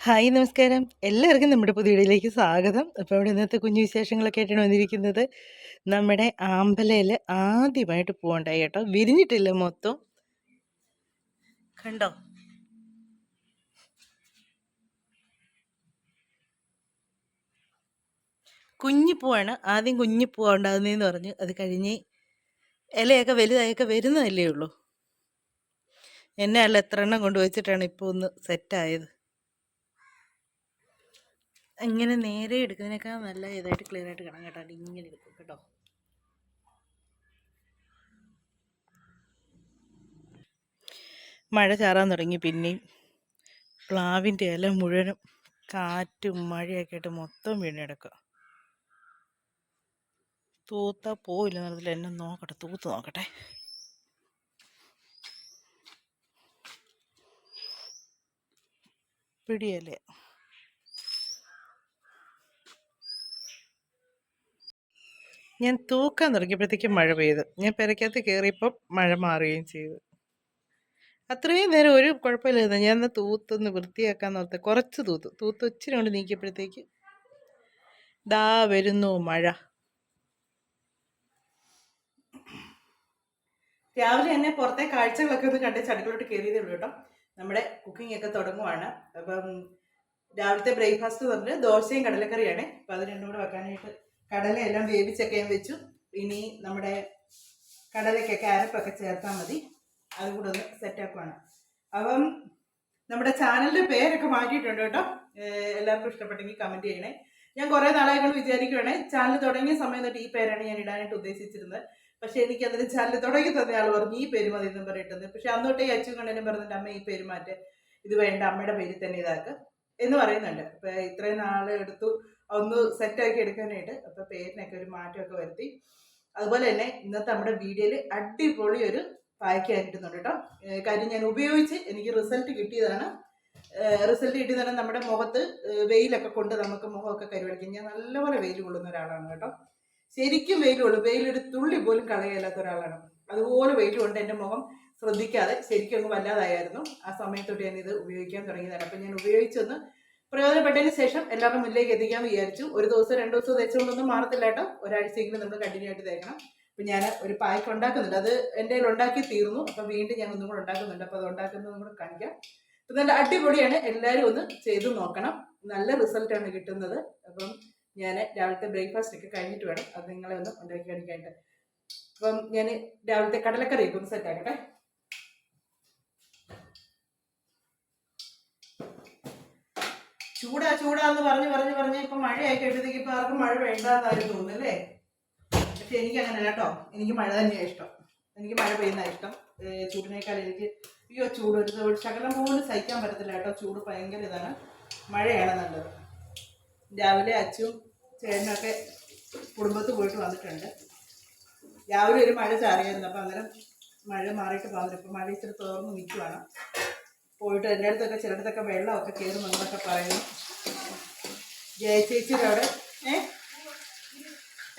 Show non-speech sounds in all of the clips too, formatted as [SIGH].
Hi നമസ്കാരം. എല്ലാവർക്കും നമ്മുടെ പുതിയ വീഡിയോയിലേക്ക് സ്വാഗതം. അപ്പോൾ ഇവിടെ ഇന്നത്തെ കുഞ്ഞു വിശേഷങ്ങളൊക്കെ ആയിട്ടാണ് വന്നിരിക്കുന്നത്. നമ്മുടെ ആമ്പലയിൽ ആദ്യമായിട്ട് പോകണ്ടായി കേട്ടോ. വിരിഞ്ഞിട്ടില്ല മൊത്തം? കണ്ടോ? കുഞ്ഞു പൂവാണ്. ആദ്യം കുഞ്ഞു പൂവാ ഉണ്ടാകുന്നതെന്ന് പറഞ്ഞു. അത് കഴിഞ്ഞ് ഇലയൊക്കെ വലുതായൊക്കെ വരുന്നതല്ലേ ഉള്ളൂ. എന്നെ അല്ല എത്ര എണ്ണം കൊണ്ടുവച്ചിട്ടാണ് ഇപ്പോൾ ഒന്ന് സെറ്റായത് ഇങ്ങനെ നേരെ എടുക്കുന്നതിനേക്കാൾ നല്ല ഇതായിട്ട് ക്ലിയർ ആയിട്ട് കാണാം കേട്ടോ. ഇങ്ങനെ എടുക്കും കേട്ടോ. മഴ ചാറാൻ തുടങ്ങി പിന്നെയും പ്ലാവിന്റെ ഇല മുഴുവനും കാറ്റും മഴയൊക്കെ ആയിട്ട് മൊത്തം വീണെടുക്കുക തൂത്താ പോയില്ല എന്നതിൽ എന്നെ നോക്കട്ടെ തൂത്ത് നോക്കട്ടെ. പിടിയല്ലേ? ഞാൻ തൂക്കാൻ തുടങ്ങിയപ്പോഴത്തേക്കും മഴ പെയ്തു. ഞാൻ പെരക്കകത്ത് കയറിയപ്പം മഴ മാറുകയും ചെയ്തു. അത്രയും നേരം ഒരു കുഴപ്പമില്ലായിരുന്നു. ഞാൻ ഒന്ന് തൂത്തൊന്ന് വൃത്തിയാക്കാൻ ഓർത്ത് കുറച്ച് തൂത്തു. തൂത്ത് ഒച്ചിരി കൊണ്ട് നീക്കിയപ്പോഴത്തേക്ക് ദാ വരുന്നു മഴ. രാവിലെ തന്നെ പുറത്തെ കാഴ്ചകളൊക്കെ ഒന്ന് കണ്ട് ചടുക്കളോട്ട് കയറിയതേ ഉള്ളൂ കേട്ടോ. നമ്മുടെ കുക്കിംഗ് ഒക്കെ തുടങ്ങുവാണ്. അപ്പം രാവിലത്തെ ബ്രേക്ക്ഫാസ്റ്റ് പറഞ്ഞ് ദോശയും കടലക്കറിയാണ്. അപ്പം അത് രണ്ടും കൂടെ വെക്കാനായിട്ട് കടലയെല്ലാം ഞാൻ വെച്ചു. ഇനി നമ്മുടെ കടലയ്ക്കൊക്കെ അരപ്പൊക്കെ ചേർത്താൽ മതി. അതും കൂടെ ഒന്ന് സെറ്റാക്കുവാണ് അപ്പം നമ്മുടെ ചാനലിന്റെ പേരൊക്കെ മാറ്റിയിട്ടുണ്ട് കേട്ടോ. എല്ലാവർക്കും ഇഷ്ടപ്പെട്ടെങ്കിൽ കമന്റ് ചെയ്യണേ. ഞാൻ കുറേ നാളായിട്ട് കൊണ്ട് വിചാരിക്കുവാണേ. ചാനൽ തുടങ്ങിയ സമയം തൊട്ട് ഈ പേരാണ് ഞാൻ ഇടാനായിട്ട് ഉദ്ദേശിച്ചിരുന്നത്. പക്ഷേ എനിക്ക് അതിന് ചാനൽ തുടങ്ങി തന്നെ ആൾ പറഞ്ഞു ഈ പേര് മതി എന്നും പറഞ്ഞിട്ടുണ്ട്. പക്ഷെ അന്നോട്ടേ അച്ഛൻ കണ്ണനും പറഞ്ഞിട്ട് അമ്മ ഈ പേര് മാറ്റേ. ഇത് വേണ്ട. അമ്മയുടെ പേരിൽ തന്നെ ഇതാക്ക്. എന്ന് പറയുന്നുണ്ട്. ഇപ്പം ഇത്രയും നാൾ എടുത്തു. ഒന്ന് സെറ്റാക്കി എടുക്കാനായിട്ട് അപ്പൊ പേരിനൊക്കെ ഒരു മാറ്റമൊക്കെ വരുത്തി. അതുപോലെ തന്നെ ഇന്നത്തെ നമ്മുടെ വീഡിയോയിൽ അടിപൊളി ഒരു പായ്ക്കാൻ കിട്ടുന്നുണ്ട് കേട്ടോ. കാര്യം ഞാൻ ഉപയോഗിച്ച് എനിക്ക് റിസൾട്ട് കിട്ടിയതാണ്. റിസൾട്ട് കിട്ടിയതാണ് നമ്മുടെ മുഖത്ത് വെയിലൊക്കെ കൊണ്ട് നമുക്ക് മുഖമൊക്കെ കരുവടിക്കും. ഞാൻ നല്ലപോലെ വെയിൽ കൊള്ളുന്ന ഒരാളാണ് കേട്ടോ. ശരിക്കും വെയിൽ കൊള്ളും. വെയിലൊരു തുള്ളി പോലും കളയല്ലാത്ത ഒരാളാണ്. അതുപോലെ വെയിൽ കൊണ്ട് എന്റെ മുഖം ശ്രദ്ധിക്കാതെ ശരിക്കും അങ്ങ് വല്ലാതായിരുന്നു. ആ സമയത്തോട്ട് ഞാൻ ഇത് ഉപയോഗിക്കാൻ തുടങ്ങിയതാണ്. അപ്പം ഞാൻ ഉപയോഗിച്ചൊന്ന് പ്രയോജനപ്പെട്ടതിന് ശേഷം എല്ലാവരും മുന്നിലേക്ക് എത്തിക്കാൻ വിചാരിച്ചു. ഒരു ദിവസം രണ്ട് ദിവസം തേച്ചുകൊണ്ടൊന്നും മാറത്തില്ല കേട്ടോ. ഒരാഴ്ചയെങ്കിലും നമ്മൾ കണ്ടിന്യൂ ആയിട്ട് തേക്കണം. അപ്പം ഞാൻ ഒരു പായ്ക്ക് ഉണ്ടാക്കുന്നുണ്ട്. അത് എന്റെ കയ്യിൽ ഉണ്ടാക്കി തീർന്നു. അപ്പം വീണ്ടും ഞാൻ ഒന്നും കൂടെ ഉണ്ടാക്കുന്നുണ്ട്. അപ്പോൾ അത് ഉണ്ടാക്കുന്നത് കൂടെ കാണിക്കാം. അപ്പം നല്ല അടിപൊളിയാണ്. എല്ലാവരും ഒന്ന് ചെയ്ത് നോക്കണം. നല്ല റിസൾട്ട് ആണ് കിട്ടുന്നത്. അപ്പം ഞാൻ രാവിലത്തെ ബ്രേക്ക്ഫാസ്റ്റ് ഒക്കെ കഴിഞ്ഞിട്ട് വേണം. അത് നിങ്ങളെ ഒന്ന് ഉണ്ടാക്കി കാണിക്കാനായിട്ട്. അപ്പം ഞാൻ രാവിലത്തെ കടലക്കറിയൊക്കെ ഒന്ന് സെറ്റ് ചൂടാ ചൂടാന്ന് പറഞ്ഞ് പറഞ്ഞ് പറഞ്ഞ് ഇപ്പൊ മഴയായി കഴിയുമ്പോഴത്തേക്ക് ഇപ്പൊ ആർക്കും മഴ വേണ്ടാന്നാരും തോന്നുന്നു അല്ലേ പക്ഷെ എനിക്ക് അങ്ങനെ കേട്ടോ. എനിക്ക് മഴ തന്നെയാണ് ഇഷ്ടം. എനിക്ക് മഴ പെയ്യുന്ന ഇഷ്ടം. ചൂടിനേക്കാൾ എനിക്ക് അയ്യോ ചൂട് ഒരു ശകലം പോലും സഹിക്കാൻ പറ്റത്തില്ല കേട്ടോ. ചൂട് ഭയങ്കര ഇതാണ്. മഴയാണ് നല്ലത്. രാവിലെ അച്ചും ചേട്ടനൊക്കെ കുടുംബത്ത് പോയിട്ട് വന്നിട്ടുണ്ട്. രാവിലെ ഒരു മഴ ചാറിയായിരുന്നു. അപ്പം അന്നേരം മഴ മാറിയിട്ട് പോകുന്നത് ഇപ്പം മഴ ഇച്ചിരി തോർന്ന് നിൽക്കുവാണ്. പോയിട്ട് എന്റെ അടുത്തൊക്കെ ചിലയിടത്തൊക്കെ വെള്ളമൊക്കെ കയറും എന്നൊക്കെ പറയുന്നു. ജയ ചേച്ചിയുടെ അവിടെ. ഏ?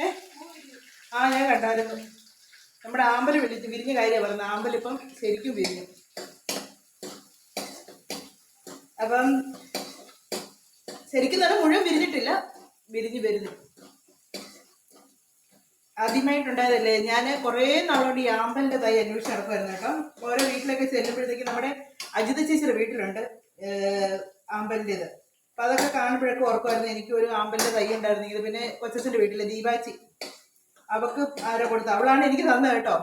ഏ? ആ ഞാൻ കണ്ടായിരുന്നു. നമ്മുടെ ആമ്പൽ വിളിച്ച് വിരിഞ്ഞ കാര്യമാണ് പറയുന്നത്. ആമ്പലിപ്പം ശരിക്കും വിരിഞ്ഞു. അപ്പം ശരിക്കും നല്ല മുഴുവൻ വിരിഞ്ഞിട്ടില്ല. വിരിഞ്ഞു വരുന്നു. ആദ്യമായിട്ടുണ്ടായതല്ലേ? ഞാൻ കുറേ നാളോട് ഈ ആമ്പലിന്റെ തൈ അന്വേഷിച്ച് നടക്കുമായിരുന്നു കേട്ടോ. ഓരോ വീട്ടിലൊക്കെ ചെല്ലുമ്പോഴത്തേക്ക് നമ്മുടെ അജിത ചേച്ചിയുടെ വീട്ടിലുണ്ട് ആമ്പലിന്റെത് അപ്പൊ അതൊക്കെ കാണുമ്പോഴൊക്കെ ഓർക്കുമായിരുന്നു എനിക്ക് ഒരു ആമ്പലിന്റെ തൈ ഉണ്ടായിരുന്നെങ്കിൽ. പിന്നെ കൊച്ചച്ഛന്റെ വീട്ടിലെ ദീപാച്ചി. അവക്ക് ആരോ കൊടുത്തു. അവളാണ് എനിക്ക് തന്നത് കേട്ടോ.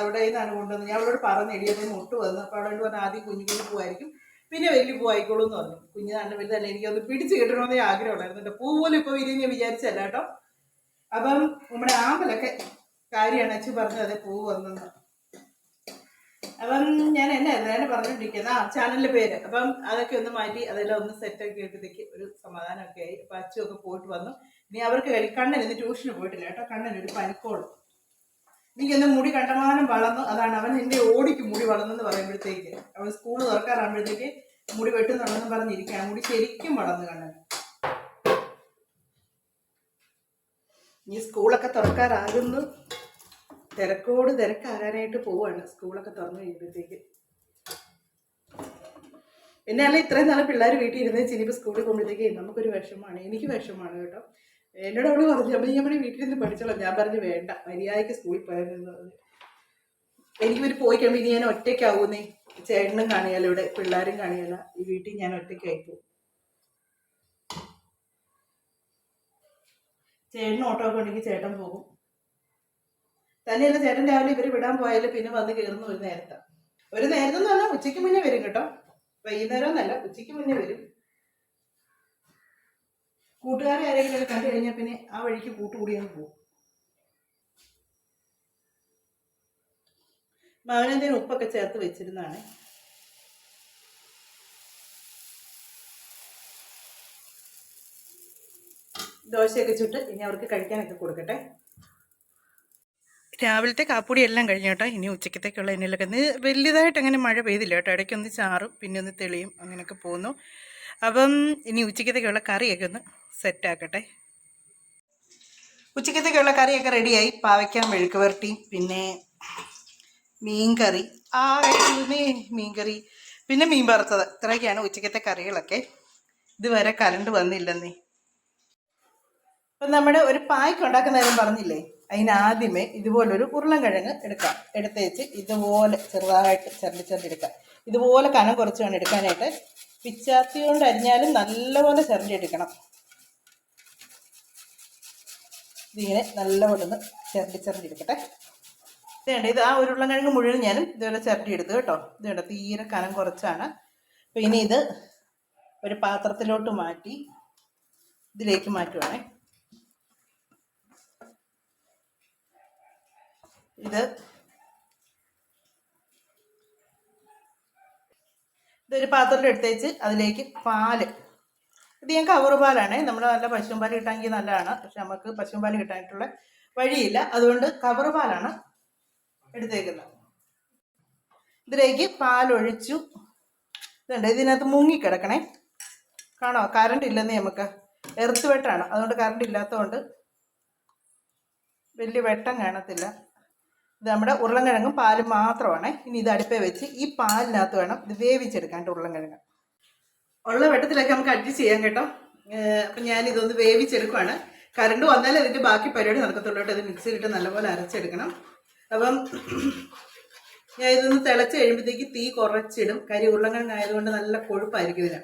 അവിടെ നിന്നാണ് കൊണ്ടുവന്നത്. ഞാൻ അവളോട് പറഞ്ഞു എടിയത് മുട്ട് വന്നു. അപ്പോൾ അവളോട് പറഞ്ഞു ആദ്യം കുഞ്ഞു കുഞ്ഞു പൂവായിരിക്കും. പിന്നെ വലിയ പൂവായിക്കോളൂ എന്ന് പറഞ്ഞു. കുഞ്ഞു നല്ല വലുതല്ല എനിക്കൊന്ന് പിടിച്ച് കിട്ടണമെന്നേ ആഗ്രഹം ഉണ്ടായിരുന്നു. കേട്ടോ പൂ പോലും ഇപ്പോൾ വിരിഞ്ഞ് വിചാരിച്ചല്ല കേട്ടോ. അപ്പം നമ്മുടെ ആമ്പലൊക്കെ കാര്യമാണ് അച്ഛൻ പറഞ്ഞത് അതെ പൂ വന്നെന്ന്. അപ്പം ഞാൻ എന്നെ നേരെ പറഞ്ഞോണ്ടിരിക്കുന്നത് ആ ചാനലിന്റെ പേര്. അപ്പം അതൊക്കെ ഒന്ന് മാറ്റി അതെല്ലാം ഒന്ന് സെറ്റ് ആക്കി എടുത്തേക്ക് ഒരു സമാധാനമൊക്കെ ആയി. അപ്പൊ അച്ഛനൊക്കെ പോയിട്ട് വന്നു. ഇനി അവർക്ക് കണ്ണൻ ഇന്ന് ട്യൂഷന് പോയിട്ടില്ല കേട്ടോ. കണ്ണൻ ഒരു പനിക്കോൾ. എനിക്കൊന്ന് മുടി കണ്ടമാനം വളർന്നു. അതാണ് അവൻ എന്റെ ഓടിക്ക് മുടി വളർന്നെന്ന് പറയുമ്പോഴത്തേക്ക്. അവൻ സ്കൂൾ തുറക്കാറാകുമ്പോഴത്തേക്ക് മുടി വെട്ടുന്നുണ്ടെന്ന് പറഞ്ഞിരിക്കുക. മുടി ശരിക്കും വളർന്നു കണ്ണൻ. ഇനി സ്കൂളൊക്കെ തുറക്കാറാകുന്നു. തിരക്കോട് തിരക്കാകാനായിട്ട് പോവാണ്. സ്കൂളൊക്കെ തുറന്നു കഴിയുമ്പോഴത്തേക്ക്. എന്നെയല്ല ഇത്രയും നാളെ പിള്ളേർ വീട്ടിൽ ഇരുന്ന് ചിലപ്പോൾ സ്കൂളിൽ പോകുമ്പോഴത്തേക്ക് നമുക്കൊരു വിഷമമാണ്. എനിക്ക് വിഷമമാണ് കേട്ടോ. എന്നോട് അവൾ പറഞ്ഞു അപ്പം ഞാൻ പറഞ്ഞു വീട്ടിൽ നിന്ന് പഠിച്ചോളാം. ഞാൻ പറഞ്ഞു വേണ്ട മര്യാദയ്ക്ക് സ്കൂളിൽ പോയെന്ന് പറഞ്ഞു. എനിക്ക് ഇവർ പോയി കഴിയുമ്പോൾ ഇനി ഞാൻ ഒറ്റയ്ക്കാവുന്നേ? ചേട്ടനും കാണിയാലോ ഇവിടെ പിള്ളേരും കാണിയാല ഈ വീട്ടിൽ ഞാൻ ഒറ്റയ്ക്കായി പോകും. ചേട്ടന് ഓട്ടോ ഒക്കെ ഉണ്ടെങ്കിൽ ചേട്ടൻ പോകും. തന്നെയല്ല ചേട്ടൻ രാവിലെ ഇവർ വിടാൻ പോയാലും പിന്നെ വന്ന് കയറുന്ന ഒരു നേരത്തെ. ഒരു നേരത്തെ എന്ന് പറഞ്ഞാൽ ഉച്ചയ്ക്ക് മുന്നേ വരും കേട്ടോ. വൈകുന്നേരം എന്നല്ല ഉച്ചയ്ക്ക് മുന്നേ വരും. കൂട്ടുകാരെ ആരെങ്കിലും കണ്ടു കഴിഞ്ഞാൽ പിന്നെ ആ വഴിക്ക് കൂട്ടുകൂടി പോകും. മകനെന്തേലും ഉപ്പൊക്കെ ചേർത്ത് വെച്ചിരുന്നാണ്. ദോശയൊക്കെ ചുട്ട് ഇനി അവർക്ക് കഴിക്കാനൊക്കെ കൊടുക്കട്ടെ. രാവിലത്തെ കാപ്പൂടി എല്ലാം കഴിഞ്ഞു കേട്ടോ. ഇനി ഉച്ചക്കത്തേക്കുള്ള എണ്ണയിലൊക്കെ ഇന്ന് വലിയതായിട്ട് അങ്ങനെ മഴ പെയ്തില്ല കേട്ടോ. ഇടയ്ക്കൊന്ന് ചാറും പിന്നെ ഒന്ന് തെളിയും അങ്ങനെയൊക്കെ പോകുന്നു. അപ്പം ഇനി ഉച്ചക്കത്തേക്കുള്ള കറിയൊക്കെ ഒന്ന് സെറ്റാക്കട്ടെ ഉച്ചക്കത്തേക്കുള്ള കറിയൊക്കെ റെഡിയായി പാവയ്ക്കാൻ മെഴുക്ക് വരട്ടിയും പിന്നെ മീൻകറി. ആ മീൻകറി. മീൻ കറി പിന്നെ മീൻ വറുത്തത്. ഇത്രയൊക്കെയാണ് ഉച്ചക്കത്തെ കറികളൊക്കെ. ഇതുവരെ കറണ്ട് വന്നില്ലെന്നേ. അപ്പം നമ്മുടെ ഒരു പായ്ക്ക് ഉണ്ടാക്കുന്ന കാര്യം പറഞ്ഞില്ലേ? അതിനാദ്യമേ ഇതുപോലൊരു ഉരുളൻകിഴങ്ങ് എടുക്കാം. എടുത്തേച്ച് ഇതുപോലെ ചെറുതായിട്ട് ചെറുതി ചെറുതെടുക്കാം ഇതുപോലെ കനം കുറച്ച് വേണം എടുക്കാനായിട്ട്. പിച്ചാത്തി കൊണ്ട് അരിഞ്ഞാലും നല്ലപോലെ ചെറുതി ഇതിങ്ങനെ നല്ലപോലെ ഒന്ന് ചെറുതി ചെറുതി ഇതേണ്ട ഇത് ആ ഒരു ഉരുളൻകിഴങ്ങ് മുഴുവൻ ഞാനും ഇതുപോലെ ചിരട്ടി എടുത്തു കേട്ടോ. ഇതേണ്ട തീരെ കനം കുറച്ചാണ്. അപ്പോൾ ഇനി ഇത് ഒരു പാത്രത്തിലോട്ട് മാറ്റി ഇതിലേക്ക് മാറ്റുവാണേ. ഇത്. ഇതൊരു പാത്രം എടുത്തേച്ച് അതിലേക്ക് പാൽ. ഇത് ഞാൻ കവർ പാലാണ്. നമ്മൾ നല്ല പശുവും പാൽ കിട്ടാമെങ്കിൽ നല്ലതാണ്. പക്ഷെ നമുക്ക് പശുവും പാൽ കിട്ടാനായിട്ടുള്ള വഴിയില്ല. അതുകൊണ്ട് കവർ പാലാണ് എടുത്തേക്കുന്നത്. ഇതിലേക്ക് പാലൊഴിച്ചു. ഇതുണ്ട്. ഇതിനകത്ത് മുങ്ങിക്കിടക്കണേ കാണോ കറണ്ട് ഇല്ലെന്ന് നമുക്ക്. എർത്ത് വെട്ടാണ്. അതുകൊണ്ട് കറണ്ട് ഇല്ലാത്തതുകൊണ്ട് വലിയ വെട്ടം കാണത്തില്ല. ഇത് നമ്മുടെ ഉരുളൻകിഴങ്ങും പാലും മാത്രമാണ്. ഇനി ഇത് അടുപ്പേ വെച്ച് ഈ പാലിനകത്ത് വേണം ഇത് വേവിച്ചെടുക്കാണ്ട് ഉരുളൻകിഴങ്ങ്. ഉള്ള വെട്ടത്തിലൊക്കെ നമുക്ക് അഡ്ജസ്റ്റ് ചെയ്യാം കേട്ടോ. അപ്പം ഞാൻ ഇതൊന്ന് വേവിച്ചെടുക്കുവാണ്. കറണ്ട് വന്നാലേ അതിന്റെ ബാക്കി പരിപാടി നടക്കത്തുള്ളൂ കേട്ടോ. ഇത് മിക്സിയിലിട്ട് നല്ലപോലെ അരച്ചെടുക്കണം. അപ്പം ഞാൻ ഇതൊന്ന് തിളച്ച് കഴിയുമ്പോഴത്തേക്ക് തീ കുറച്ചിടും. കരി ഉരുളങ്കിഴങ്ങ് ആയതുകൊണ്ട് നല്ല കൊഴുപ്പായിരിക്കും ഇതിന്.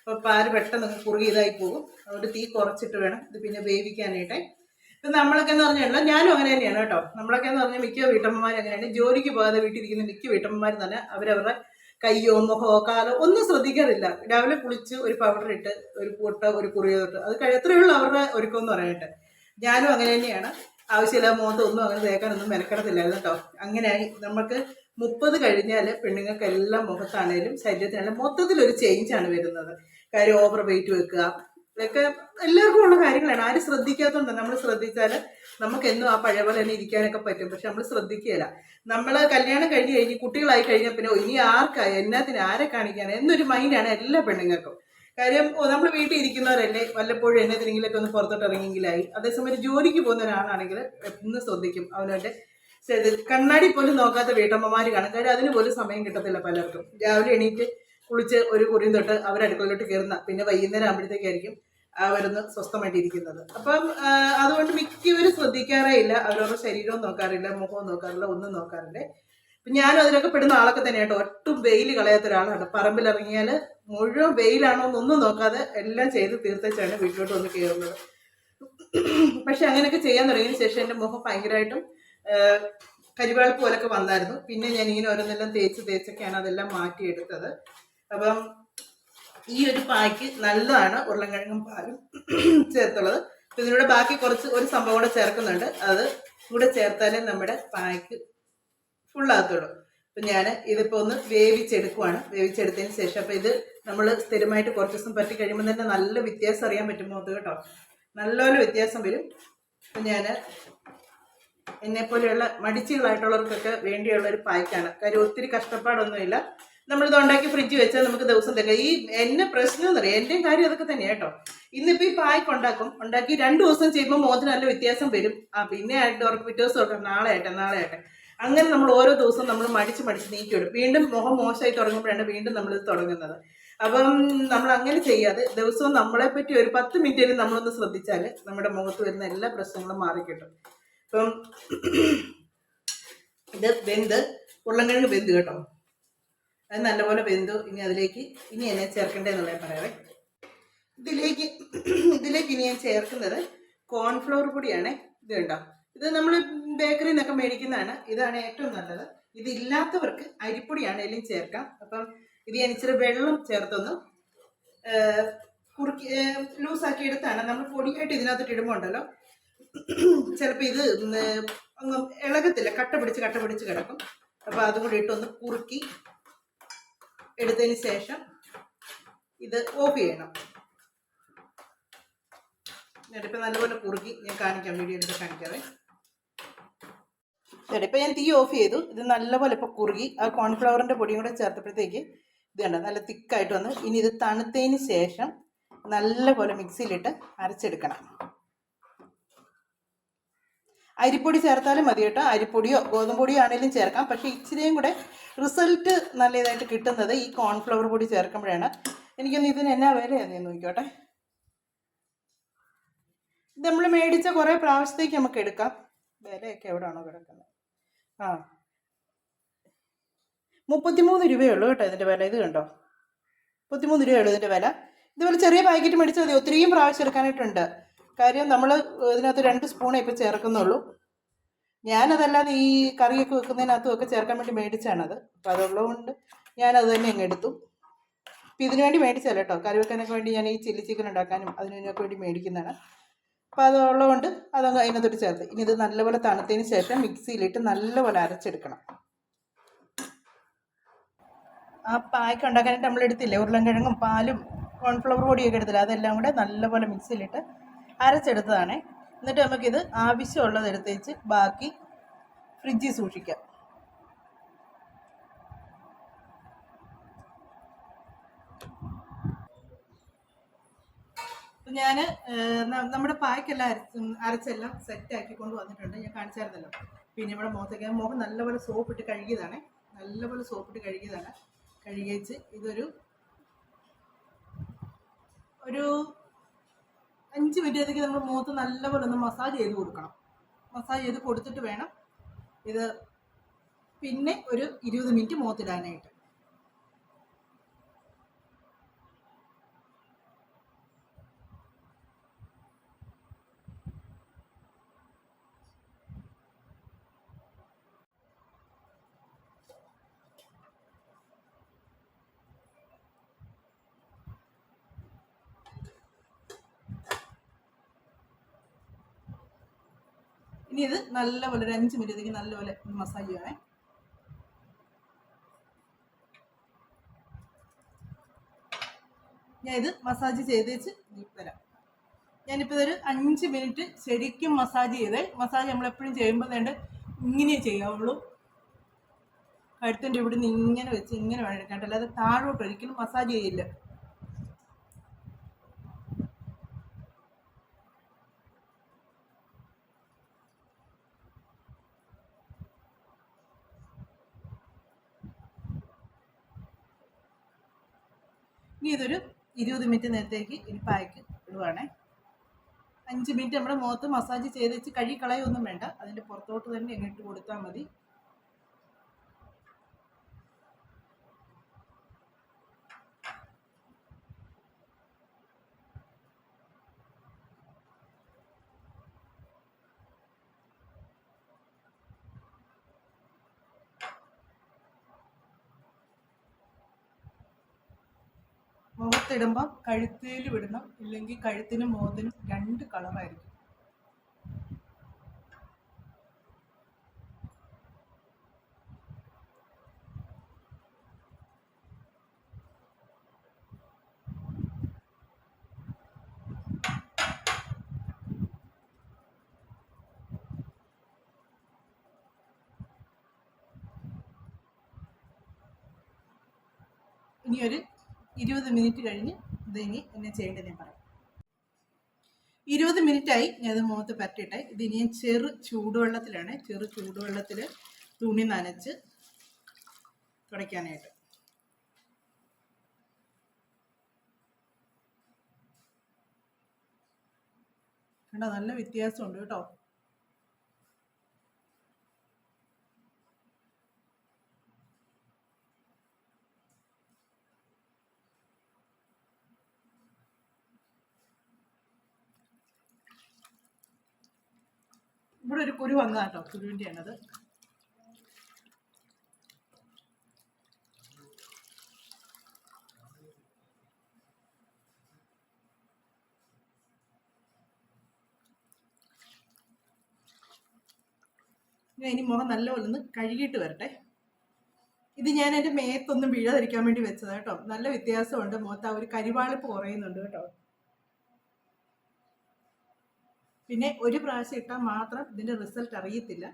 അപ്പോൾ പാൽ പെട്ടെന്ന് കുറുകിയതായി കുറുകി പോകും. അതുകൊണ്ട് തീ കുറച്ചിട്ട് വേണം ഇത് പിന്നെ വേവിക്കാനായിട്ട്. ഇപ്പം നമ്മളൊക്കെ എന്ന് പറഞ്ഞാൽ ഞാനും അങ്ങനെ തന്നെയാണ് കേട്ടോ. നമ്മളൊക്കെ എന്ന് പറഞ്ഞാൽ മിക്ക വീട്ടമ്മമാർ അങ്ങനെയാണ്. ജോലിക്ക് പോകാതെ വീട്ടിലിരിക്കുന്ന മിക്ക വീട്ടമ്മമാരും തന്നെ അവരവരുടെ കയ്യോ മുഖമോ കാലോ ഒന്നും ശ്രദ്ധിക്കാറില്ല. രാവിലെ കുളിച്ച് ഒരു പൗഡർ ഇട്ട് ഒരു പൊട്ട് ഒരു കുറിയോ തൊട്ട് അത് കഴിയത്രയുള്ള അവരുടെ ഒരുക്കം എന്ന് പറയട്ടെ ഞാനും അങ്ങനെ തന്നെയാണ്. ആവശ്യമില്ല മുഖത്ത് ഒന്നും അങ്ങനെ തേക്കാനൊന്നും മെനക്കെടത്തില്ലായിരുന്നു കേട്ടോ. അങ്ങനെ നമുക്ക് മുപ്പത് കഴിഞ്ഞാൽ പെണ്ണുങ്ങൾക്ക് എല്ലാം മുഖത്താണേലും ശരീരത്തിനാണെങ്കിലും മൊത്തത്തിലൊരു ചേഞ്ചാണ് വരുന്നത്. കാര്യം ഓവർ വെയിറ്റ് വെക്കുക ഇതൊക്കെ എല്ലാവർക്കും ഉള്ള കാര്യങ്ങളാണ്. ആരും ശ്രദ്ധിക്കാത്തതുകൊണ്ട് നമ്മൾ ശ്രദ്ധിച്ചാൽ നമുക്ക് എന്നും ആ പഴയ പോലെ തന്നെ ഇരിക്കാനൊക്കെ പറ്റും. പക്ഷെ നമ്മൾ ശ്രദ്ധിക്കുകയില്ല നമ്മൾ കല്യാണം കഴിഞ്ഞ് കഴിഞ്ഞ് കുട്ടികളായി കഴിഞ്ഞാൽ പിന്നെ ഇനി ആർക്കായി എന്നാത്തിന് ആരെ കാണിക്കാൻ എന്നൊരു മൈൻഡാണ് എല്ലാ പെണ്ണുങ്ങൾക്കും. കാര്യം നമ്മൾ വീട്ടിൽ ഇരിക്കുന്നവരല്ലേ വല്ലപ്പോഴും എന്നതിനെങ്കിലൊക്കെ ഒന്ന് പുറത്തോട്ട് ഇറങ്ങിയെങ്കിലായി. അതേസമയം ജോലിക്ക് പോകുന്ന ഒരാളാണെങ്കിൽ എന്ന് ശ്രദ്ധിക്കും. അവനവന്റെ കണ്ണാടി പോലും നോക്കാത്ത വീട്ടമ്മമാർ കാണും. കാര്യം അതിന് പോലും സമയം കിട്ടത്തില്ല പലർക്കും. രാവിലെ എണീറ്റ് കുളിച്ച് ഒരു കുറിയും തൊട്ട് അവരടുക്കളിലോട്ട് കയറുന്ന പിന്നെ വൈകുന്നേരം ആകുമ്പോഴത്തേക്കായിരിക്കും അവരൊന്ന് സ്വസ്ഥമായിട്ടിരിക്കുന്നത്. അപ്പം അതുകൊണ്ട് മിക്കവരും ശ്രദ്ധിക്കാറേ ഇല്ല അവരവരുടെ ശരീരവും നോക്കാറില്ല മുഖവും നോക്കാറില്ല ഒന്നും നോക്കാറില്ല. ഞാനും അതിലൊക്കെ പെടുന്ന ആളൊക്കെ തന്നെ കേട്ടോ ഒട്ടും വെയിൽ കളയാത്ത ഒരാളാണ് പറമ്പിലിറങ്ങിയാൽ മുഴുവൻ വെയിലാണോ എന്നൊന്നും നോക്കാതെ എല്ലാം ചെയ്ത് തീർത്തേച്ചാണ് വീട്ടിലോട്ട് വന്ന് കയറുന്നത്. പക്ഷെ അങ്ങനെയൊക്കെ ചെയ്യാൻ തുടങ്ങിയതിന് ശേഷം എന്റെ മുഖം ഭയങ്കരമായിട്ടും കരിവാൾപ്പ് പോലൊക്കെ വന്നായിരുന്നു. പിന്നെ ഞാൻ ഇങ്ങനെ ഓരോന്നെല്ലാം തേച്ച് തേച്ചൊക്കെയാണ് അതെല്ലാം മാറ്റിയെടുത്തത്. അപ്പം ഈ ഒരു പായ്ക്ക് നല്ലതാണ് ഉരുളൻകിഴങ്ങും പാലും [CLEARS THROAT] ചേർത്തുള്ളത്. അപ്പം ഇതിലൂടെ ബാക്കി കുറച്ച് ഒരു സംഭവം കൂടെ ചേർക്കുന്നുണ്ട്. അത് കൂടെ ചേർത്താലേ നമ്മുടെ പായ്ക്ക് ഫുള്ളാകത്തുള്ളൂ അപ്പം ഞാൻ ഇതിപ്പോ ഒന്ന് വേവിച്ചെടുക്കുവാണ്. വേവിച്ചെടുത്തതിന് ശേഷം അപ്പം ഇത് നമ്മൾ സ്ഥിരമായിട്ട് കുറച്ച് ദിവസം പറ്റി കഴിയുമ്പോൾ തന്നെ നല്ല വ്യത്യാസം അറിയാൻ പറ്റും മുഖത്ത് കേട്ടോ. നല്ലപോലെ വ്യത്യാസം വരും. അപ്പം ഞാൻ എന്നെ പോലെയുള്ള മടിച്ചുകളായിട്ടുള്ളവർക്കൊക്കെ വേണ്ടിയുള്ള ഒരു പായ്ക്കാണ്. കാര്യം ഒത്തിരി കഷ്ടപ്പാടൊന്നുമില്ല. നമ്മളിത് ഉണ്ടാക്കി ഫ്രിഡ്ജ് വെച്ചാൽ നമുക്ക് ദിവസം തരാം ഈ എന്നെ പ്രശ്നം എന്നറിയാം? എന്റെയും കാര്യം അതൊക്കെ തന്നെ കേട്ടോ. ഇന്നിപ്പോൾ ഈ പായ്ക്ക് ഉണ്ടാക്കും. ഉണ്ടാക്കി രണ്ട് ദിവസം ചെയ്യുമ്പോൾ മുഖത്തിന് നല്ല വ്യത്യാസം വരും. ആ പിന്നെ ആയിട്ട് ഉറപ്പ് പിറ്റേ ദിവസം തൊട്ട് നാളെ ആട്ടെ നാളെ ആട്ടെ. അങ്ങനെ നമ്മൾ ഓരോ ദിവസം നമ്മൾ മടിച്ച് മടിച്ച് നീക്കിയിടും വീണ്ടും മുഖം മോശമായി തുടങ്ങുമ്പോഴാണ് വീണ്ടും നമ്മൾ ഇത് തുടങ്ങുന്നത്. അപ്പം നമ്മൾ അങ്ങനെ ചെയ്യാതെ ദിവസവും നമ്മളെ പറ്റി ഒരു പത്ത് മിനിറ്റേലും നമ്മളൊന്ന് ശ്രദ്ധിച്ചാൽ നമ്മുടെ മുഖത്ത് വരുന്ന എല്ലാ പ്രശ്നങ്ങളും മാറിക്കിട്ടും. ഇപ്പം ഇത് വെന്ത് ഉരുളൻകിഴങ്ങ് വെന്ത് കേട്ടോ. അത് നല്ലപോലെ വെന്തു. ഇനി അതിലേക്ക് ഇനി എന്നെ ചേർക്കേണ്ടതെന്നുള്ള ഞാൻ പറയാവേ. ഇതിലേക്ക് ഇതിലേക്ക് ഇനി ഞാൻ ചേർക്കുന്നത് കോൺഫ്ലവർ പൊടിയാണ്. ഇത് കണ്ടോ? ഇത് നമ്മൾ ബേക്കറിയിൽ നിന്നൊക്കെ മേടിക്കുന്നതാണ്. ഇതാണ് ഏറ്റവും നല്ലത്. ഇതില്ലാത്തവർക്ക് അരിപ്പൊടിയാണേലും ചേർക്കാം. അപ്പം ഇത് ഞാൻ വെള്ളം ചേർത്തൊന്ന് കുറുക്കി ലൂസാക്കി എടുത്താണ്. നമ്മൾ പൊടിയായിട്ട് ഇതിനകത്തോട്ട് ഇടുമ്പോൾ ഉണ്ടല്ലോ ചിലപ്പോൾ ഇത് അങ്ങ് ഇളകത്തില്ല. കട്ട പിടിച്ച് കട്ട പിടിച്ച് കിടക്കും. അപ്പോൾ അതും കൂടി ഇട്ടൊന്ന് കുറുക്കി എടുത്തതിന് ശേഷം ഇത് ഓഫ് ചെയ്യണം. എന്നിട്ടിപ്പോൾ നല്ലപോലെ കുറുക്കി ഞാൻ കാണിക്കാം വീഡിയോ എടുത്ത് കാണിക്കാവേ. എന്നിട്ടിപ്പോൾ ഞാൻ തീ ഓഫ് ചെയ്തു. ഇത് നല്ലപോലെ ഇപ്പോൾ കുറുകി ആ കോൺഫ്ലവറിന്റെ പൊടിയും കൂടെ ചേർത്തപ്പോഴത്തേക്ക് ഇത് കണ്ട നല്ല തിക്കായിട്ട് വന്നു. ഇനി ഇത് തണുത്തതിന് ശേഷം നല്ലപോലെ മിക്സിയിലിട്ട് അരച്ചെടുക്കണം. അരിപ്പൊടി ചേർത്താലും മതി കേട്ടോ. അരിപ്പൊടിയോ ഗോതമ്പ് പൊടിയോ ആണെങ്കിലും ചേർക്കാം. പക്ഷേ ഇച്ചിരിയും കൂടെ റിസൾട്ട് നല്ല ഇതായിട്ട് കിട്ടുന്നത് ഈ കോൺഫ്ലവർ പൊടി ചേർക്കുമ്പോഴാണ്. എനിക്കൊന്ന് ഇതിന് എന്നാ വിലയാണെന്ന് നോക്കിക്കോട്ടെ. ഇത് നമ്മൾ മേടിച്ച കുറേ പ്രാവശ്യത്തേക്ക് നമുക്ക് എടുക്കാം. വിലയൊക്കെ എവിടെയാണോ കിടക്കുന്നത്. ആ. മുപ്പത്തിമൂന്ന് രൂപയേ ഉള്ളൂ കേട്ടോ ഇതിന്റെ വില. ഇത് കണ്ടോ? മുപ്പത്തിമൂന്ന് രൂപയേ ഉള്ളൂ ഇതിന്റെ വില. ഇതുപോലെ ചെറിയ പാക്കറ്റ് മേടിച്ചാൽ മതി. ഒത്തിരിയും പ്രാവശ്യം എടുക്കാനായിട്ടുണ്ട്. കാര്യം നമ്മൾ ഇതിനകത്ത് രണ്ട് സ്പൂണേ ഇപ്പോൾ ചേർക്കുന്നുള്ളൂ. ഞാനതല്ലാതെ ഈ കറിയൊക്കെ വെക്കുന്നതിനകത്തും ഒക്കെ ചേർക്കാൻ വേണ്ടി മേടിച്ചാണത്. അപ്പോൾ അതുള്ളതുകൊണ്ട് ഞാനത് തന്നെ അങ്ങ് എടുത്തു. അപ്പം ഇതിനു വേണ്ടി മേടിച്ചല്ല കേട്ടോ കറി വെക്കാനൊക്കെ വേണ്ടി ഞാൻ ഈ ചില്ലി ചിക്കൻ ഉണ്ടാക്കാനും അതിനൊക്കെ വേണ്ടി മേടിക്കുന്നതാണ്. അപ്പോൾ അതുള്ളതുകൊണ്ട് അതങ്ങ് അതിനകത്തോട്ട് ചേർത്ത്. ഇനി ഇത് നല്ലപോലെ തണുത്തതിന് ശേഷം മിക്സിയിലിട്ട് നല്ലപോലെ അരച്ചെടുക്കണം. ആ പായ്ക്ക് ഉണ്ടാക്കാനായിട്ട് നമ്മൾ എടുത്തില്ലേ ഉരുളൻകിഴങ്ങും പാലും കോൺഫ്ലവർ പൊടിയൊക്കെ എടുത്തില്ല? അതെല്ലാം കൂടെ നല്ലപോലെ മിക്സിയിലിട്ട് അരച്ചെടുത്തതാണ്. എന്നിട്ട് നമുക്കിത് ആവശ്യമുള്ളത് എടുത്തേച്ച് ബാക്കി ഫ്രിഡ്ജിൽ സൂക്ഷിക്കാം. ഞാൻ നമ്മുടെ പായ്ക്കെല്ലാം അരച്ച് അരച്ചെല്ലാം സെറ്റാക്കി കൊണ്ട് വന്നിട്ടുണ്ട്. ഞാൻ കാണിച്ചായിരുന്നല്ലോ. പിന്നെ ഇവിടെ മുഖത്തേക്ക് മുഖം നല്ലപോലെ സോപ്പിട്ട് കഴുകിയതാണ്. നല്ലപോലെ സോപ്പിട്ട് കഴുകിയതാണ്. കഴുകിയച്ച് ഇതൊരു ഒരു അഞ്ച് മിനിറ്റത്തേക്ക് നമ്മൾ മുഖത്ത് നല്ലപോലെ ഒന്ന് മസാജ് ചെയ്ത് കൊടുക്കണം. മസാജ് ചെയ്ത് കൊടുത്തിട്ട് വേണം ഇത് പിന്നെ ഒരു ഇരുപത് മിനിറ്റ് മുഖത്തിടാനായിട്ട്. ഇനി ഇത് നല്ലപോലെ ഒരു അഞ്ച് മിനിറ്റ് നല്ലപോലെ മസാജ് ചെയ്യണേ ഞാൻ ഇത് മസാജ് ചെയ്തേച്ച് തരാം ഞാനിപ്പോൾ ഇതൊരു അഞ്ച് മിനിറ്റ് ശരിക്കും മസാജ് ചെയ്തേ. മസാജ് നമ്മൾ എപ്പോഴും ചെയ്യുമ്പോൾ വേണ്ട ഇങ്ങനെ ചെയ്യാവുള്ളൂ. കഴുത്തിന്റെ ഇവിടുന്ന് ഇങ്ങനെ വെച്ച് ഇങ്ങനെ വേണം എടുക്കാണ്ട് അല്ലാതെ താഴോട്ട് ഒരിക്കലും മസാജ് ചെയ്യില്ല. ഇനി ഇതൊരു ഇരുപത് മിനിറ്റ് നേരത്തേക്ക് ഇനി പായ്ക്ക് ഇടുവാണേ. അഞ്ച് മിനിറ്റ് നമ്മുടെ മുഖത്ത് മസാജ് ചെയ്ത് വെച്ച് കഴുകി കളയൊന്നും വേണ്ട. അതിന്റെ പുറത്തോട്ട് തന്നെ ഇങ്ങോട്ട് കൊടുത്താൽ മതി. മുഖത്തിടുമ്പോൾ കഴുത്തിൽ വിടണം. ഇല്ലെങ്കിൽ കഴുത്തിനും മോതിനും രണ്ട് കളറായിരിക്കും. ഇനി ഒരു ഇരുപത് മിനിറ്റ് കഴിഞ്ഞ് ഇത് ഇനി എന്നെ ചെയ്യേണ്ടത് ഞാൻ പറയാം. ഇരുപത് മിനിറ്റായി ഇത് മുഖത്ത് പരട്ടിട്ടെ ഇത് ഇനി ചെറു ചൂടുവെള്ളത്തിലാണ്. ചെറു ചൂടുവെള്ളത്തിൽ തുണി നനച്ച് തുടയ്ക്കാനായിട്ട്. കണ്ടോ? നല്ല വ്യത്യാസമുണ്ട് കേട്ടോ. ഇവിടെ ഒരു കുരു വന്നതാ കേട്ടോ കുരുവിന്റെയാണത് ഞാൻ ഇനി മുഖം നല്ലപോലെ ഒന്ന് കഴുകിയിട്ട് വരട്ടെ. ഇത് ഞാൻ എന്റെ മേത്തൊന്നും വീഴാതിരിക്കാൻ വേണ്ടി വെച്ചതാ കേട്ടോ. നല്ല വ്യത്യാസമുണ്ട്. മുഖത്ത് ആ ഒരു കരിവാളിപ്പ് കുറയുന്നുണ്ട് കേട്ടോ. പിന്നെ ഒരു പ്രാവശ്യം ഇട്ടാൽ മാത്രം ഇതിന്റെ റിസൾട്ട് അറിയത്തില്ല.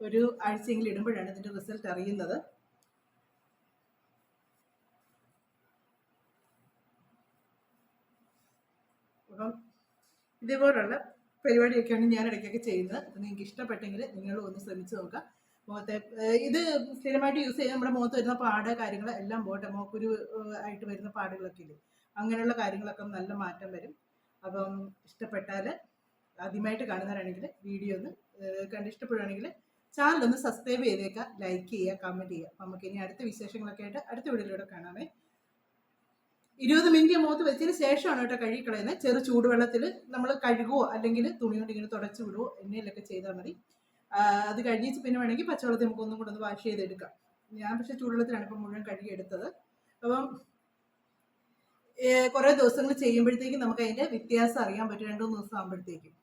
ഒരു ആഴ്ചയെങ്കിലും ഇടുമ്പോഴാണ് ഇതിന്റെ റിസൾട്ട് അറിയുന്നത്. അപ്പം ഇതേപോലുള്ള പരിപാടിയൊക്കെയാണ് ഞാൻ ഇടയ്ക്കൊക്കെ ചെയ്യുന്നത്. നിങ്ങൾക്ക് ഇഷ്ടപ്പെട്ടെങ്കിൽ നിങ്ങൾ ഒന്ന് ശ്രമിച്ചു നോക്കുക. മുഖത്തെ ഇത് സ്ഥിരമായിട്ട് യൂസ് ചെയ്ത് നമ്മുടെ മുഖത്ത് വരുന്ന പാട് കാര്യങ്ങൾ എല്ലാം പോട്ടെ. മുഖക്കുരു ആയിട്ട് വരുന്ന പാടുകളൊക്കെ ഇല്ലേ? അങ്ങനെയുള്ള കാര്യങ്ങളൊക്കെ നല്ല മാറ്റം വരും. അപ്പം ഇഷ്ടപ്പെട്ടാൽ ആദ്യമായിട്ട് കാണുന്നവരാണെങ്കിൽ വീഡിയോ ഒന്ന് കണ്ട് ഇഷ്ടപ്പെടുകയാണെങ്കിൽ ചാനൽ ഒന്ന് സബ്സ്ക്രൈബ് ചെയ്തേക്കുക ലൈക്ക് ചെയ്യുക കമന്റ് ചെയ്യുക. നമുക്ക് ഇനി അടുത്ത വിശേഷങ്ങളൊക്കെ ആയിട്ട് അടുത്ത വീഡിയോയിലൂടെ കാണാമേ. ഇരുപത് മിനിറ്റ് മുഖത്ത് വെച്ചതിന് ശേഷമാണ് കേട്ടോ കഴുകിക്കളയുന്നത്. ചെറു ചൂടുവെള്ളത്തിൽ നമ്മൾ കഴുകുവോ അല്ലെങ്കിൽ തുണി കൊണ്ട് ഇങ്ങനെ തുടച്ച് വിടുവോ എണ്ണയിലൊക്കെ ചെയ്താൽ മതി. അത് കഴിഞ്ഞിച്ച് പിന്നെ വേണമെങ്കിൽ പച്ചവെള്ളത്തിൽ നമുക്ക് ഒന്നും കൂടെ ഒന്ന് വാഷ് ചെയ്തെടുക്കാം. ഞാൻ പക്ഷേ ചൂടുവെള്ളത്തിലാണ് ഇപ്പം മുഴുവൻ കഴുകിയെടുത്തത്. അപ്പം കുറേ ദിവസങ്ങൾ ചെയ്യുമ്പോഴത്തേക്കും നമുക്ക് അതിന്റെ വ്യത്യാസം അറിയാൻ പറ്റും. രണ്ട് മൂന്ന് ദിവസം ആകുമ്പോഴത്തേക്കും.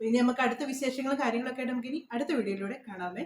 ഇനി നമുക്ക് അടുത്ത വിശേഷങ്ങളും കാര്യങ്ങളൊക്കെ ആയിട്ട് നമുക്ക് ഇനി അടുത്ത വീഡിയോയിലൂടെ കാണാമേ.